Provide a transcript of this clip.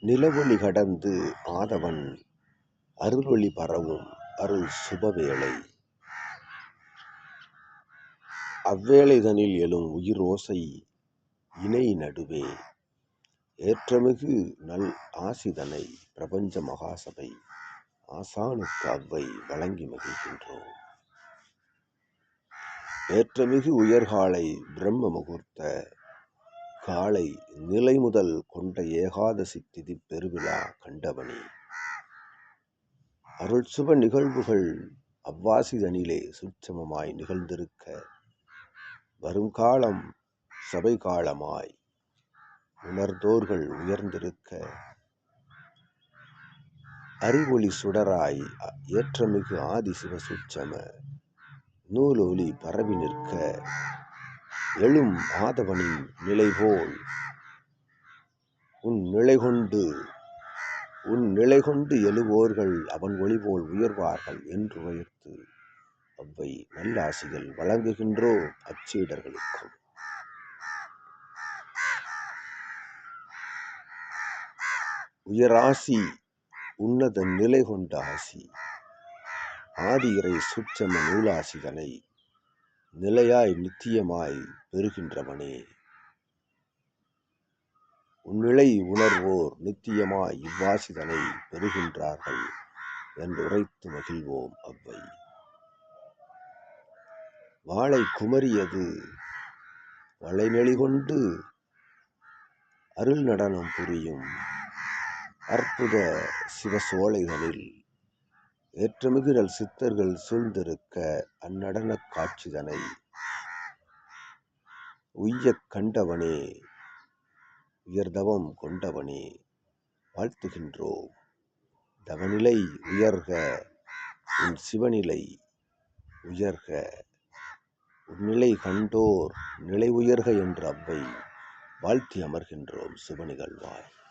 நிலவொளி கடந்து ஆதவன் அருள்வழி பரவும் அருள் சுபவேளை. அவ்வேளைதனில் எழும் உயிர் ஓசை இணை நடுவே. ஏற்றமிகு நல் ஆசிதனை பிரபஞ்ச மகாசபை ஆசானுக்கு அவ்வை வழங்கி மகிழ்கின்றோம். ஏற்றமிகு உயர்காலை பிரம்ம முகூர்த்த காலை நிலைமுதல் கொண்ட ஏகாதசி திதி பெருவிழா கண்டவனே. அருள் சுப நிகழ்வுகள் அவ்வாசிதனிலே சுட்சமமாய் நிகழ்ந்திருக்க வருங்காலம் சபை காலமாய் உணர்ந்தோர்கள் உயர்ந்திருக்க அறிவொளி சுடராய் ஏற்றமிகு ஆதி சிவ சுட்சம நூலொலி பரவி நிற்க எழும் ஆதவனின் நிலைபோல். உன் நிலைகொண்டு உன் நிலைகொண்டு எழுவோர்கள் அவன் ஒளிபோல் உயர்வார்கள் என்று உயர்த்து அவ்வை நல்லாசிகள் வழங்குகின்றோம் அச்சீடர்களுக்கும். உயராசி உன்னத நிலை கொண்ட ஆசி. ஆதி இறை சுற்றம நூலாசிதனை நிலையாய் நித்தியமாய் பெறுகின்றவனே. உன்னிலை உணர்வோர் நித்தியமாய் இவ்வாசிதனை பெறுகின்றார்கள் என்று உரைத்து மகிழ்வோம் அவ்வை. வாழை குமரியது வளைநெளி கொண்டு அருள் நடனம் புரியும் அற்புத சிவசோலைகளில் ஏற்றமிகுதல் சித்தர்கள் சூழ்ந்திருக்க அந்நடனக் காட்சிதனை உய்யக் கண்டவனே உயர்தவம் கொண்டவனே வாழ்த்துகின்றோம். தவநிலை உயர்க உன் சிவநிலை உயர்க. உன்னிலை கண்டோர் நிலை உயர்க என்று அவ்வை வாழ்த்தி அமர்கின்றோம் சுப நிகழ்வாய்.